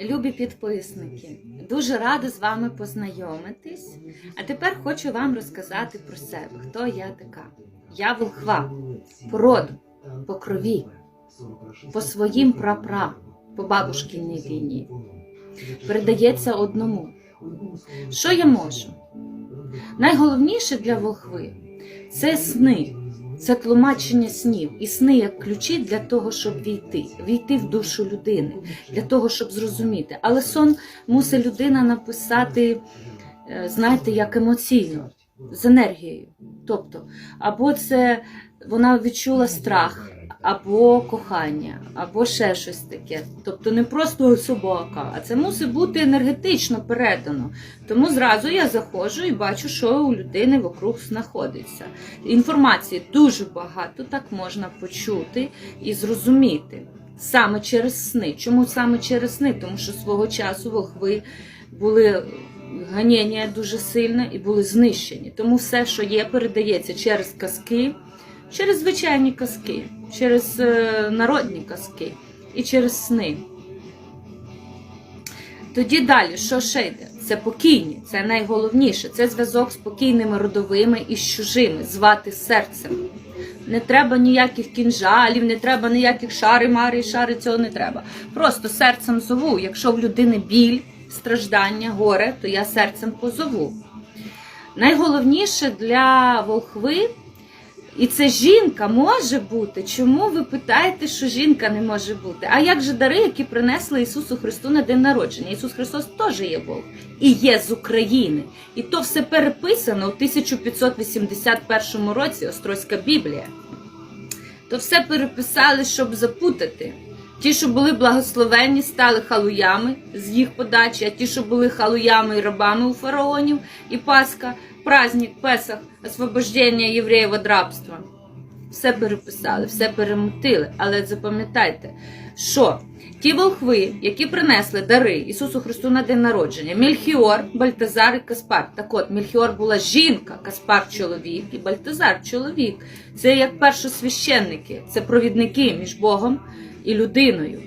Любі підписники, дуже рада з вами познайомитись. А тепер хочу вам розказати про себе, хто я така. Я волхва, по роду, по крові, по своїм прапра, по бабушкиній війні. Передається одному. Що я можу? Найголовніше для волхви це сни, це тлумачення снів. І сни як ключі для того, щоб війти, війти в душу людини, для того, щоб зрозуміти. Але сон мусить людина написати, е, знаєте, як емоційно, з енергією. Тобто, або це вона відчула страх, або кохання, або ще щось таке. Тобто не просто собака, а це мусить бути енергетично передано. Тому зразу я заходжу і бачу, що у людини вокруг знаходиться. Інформації дуже багато, так можна почути і зрозуміти. Саме через сни. Чому саме через сни? Тому що свого часу волхви були ганіння дуже сильне і були знищені. Тому все, що є, передається через казки, через звичайні казки, через е, народні казки і через сни. Тоді далі, що ще йде? Це покійні, це найголовніше. Це зв'язок з покійними родовими і з чужими, звати серцем. Не треба ніяких кінжалів, не треба ніяких шари, мари, шари, цього не треба. Просто серцем зову. Якщо в людини біль, страждання, горе, то я серцем позову. Найголовніше для волхви, і це жінка може бути. Чому ви питаєте, що жінка не може бути? А як же дари, які принесли Ісусу Христу на день народження? Ісус Христос теж є Бог і є з України. І то все переписано у 1581 році Острозька Біблія. То все переписали, щоб запутати. Ті, що були благословенні, стали халуями з їх подачі, а ті, що були халуями і рабами у фараонів і Пасха, праздник Песах, освобождення євреїв від рабства. Все переписали, все перемутили. Але запам'ятайте, що ті волхви, які принесли дари Ісусу Христу на день народження, Мельхіор, Бальтазар і Каспар. Так от, Мельхіор була жінка, Каспар чоловік і Бальтазар чоловік. Це як першосвященники, це провідники між Богом і людиною.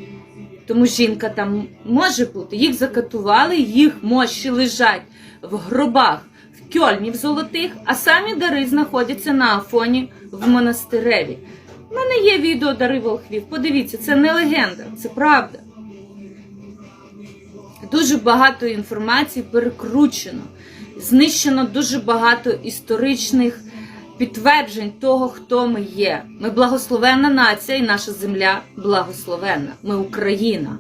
Тому жінка там може бути. Їх закатували, їх мощі лежать в гробах в кьольні в золотих, а самі дари знаходяться на Афоні в монастиреві. У мене є відео дари волхвів. Подивіться, це не легенда, це правда. Дуже багато інформації перекручено, знищено дуже багато історичних підтверджень того, хто ми є. Ми благословенна нація, і наша земля благословенна. Ми Україна.